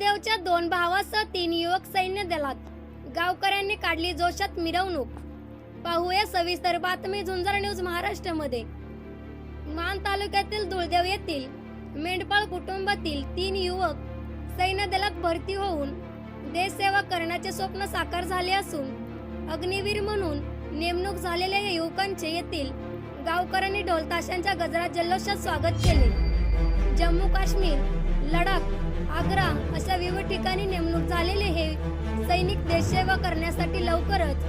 देवच्या दोन भावासह तीन युवक सैन्य दलात. गावकऱ्यांनी काढली जोशात मिरवणूक. पाहूया सविस्तर बातमी झुंजार न्यूज महाराष्ट्रामध्ये. मान तालुक्यातील दुळदेव येथील मेंढपाळ कुटुंबातील तीन युवक सैन्य दलात भरती होऊन देशसेवा करण्याचे स्वप्न साकार झाले असून अग्निवीर म्हणून नेमणूक झालेल्या या युवकांचे येथील गावकऱ्यांनी ढोलताशांच्या गजरात जल्लोषात स्वागत केले. जम्मू काश्मीर लडाख आग्रा अशा विविध ठिकाणी नेमणूक झालेले हे सैनिक देशसेवा करण्यासाठी लवकरच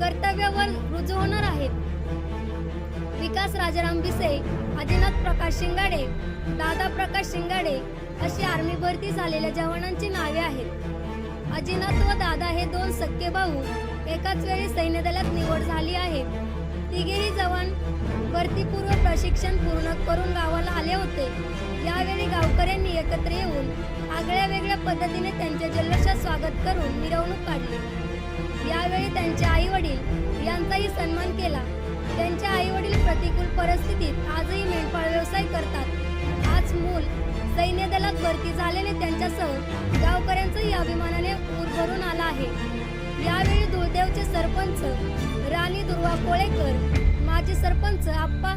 कर्तव्यावर रुजू होणार आहेत. विकास राजाराम बिसे आदिनाथ प्रकाश शिंगाडे दादा प्रकाश शिंगाडे अशी आर्मी भरती झालेल्या जवानांची नावे आहेत. अजिनाथ व दादा हे दोन सख्खे भाऊ एकाच वेळी सैन्य दलात निवड झाली आहे. तिघेही जवान भरतीपूर्व प्रशिक्षण पूर्ण करून गाव होते. यावेळी गावकऱ्यांनी एकत्र येऊन आगळ्या वेगळ्या पद्धतीने त्यांच्या जल्लोषात स्वागत करून मिरवणूक काढली. यावेळी त्यांचे आई वडील यांचाही सन्मान केला. त्यांच्या आई वडील प्रतिकूल परिस्थितीत आजही मेंढपाळ व्यवसाय करतात. आज मूल सैन्य दलात भरती झाल्याने त्यांच्यासह गावकऱ्यांचाही अभिमानाने ऊर भरून आला आहे. यावेळी दुळदेवचे सरपंच राणी दुर्वा कोळेकर माजी सरपंच आप्पा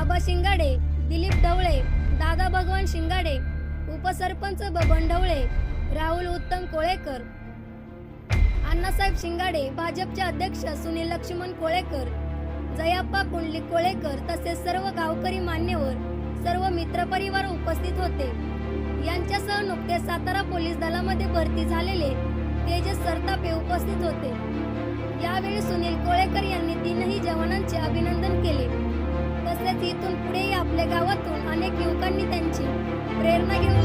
आबा शिंगाडे दिलीप ढवळे दादा भगवान शिंगाडे उपसरपंच बबन ढवळे राहुल उत्तम कोळेकर अण्णासाहेब शिंगाडे भाजपचे अध्यक्ष सुनील लक्ष्मण कोळेकर जयाप्पा कुंडली कोळेकर तसेच सर्व गावकरी मान्यवर सर्व मित्रपरिवार उपस्थित होते. यांच्यासह नुकतेच सातारा पोलीस दलामध्ये भरती झालेले तेजस सरतापे उपस्थित होते. यावेळी सुनील कोळेकर अनेक युवकांनी त्यांची प्रेरणा घेऊन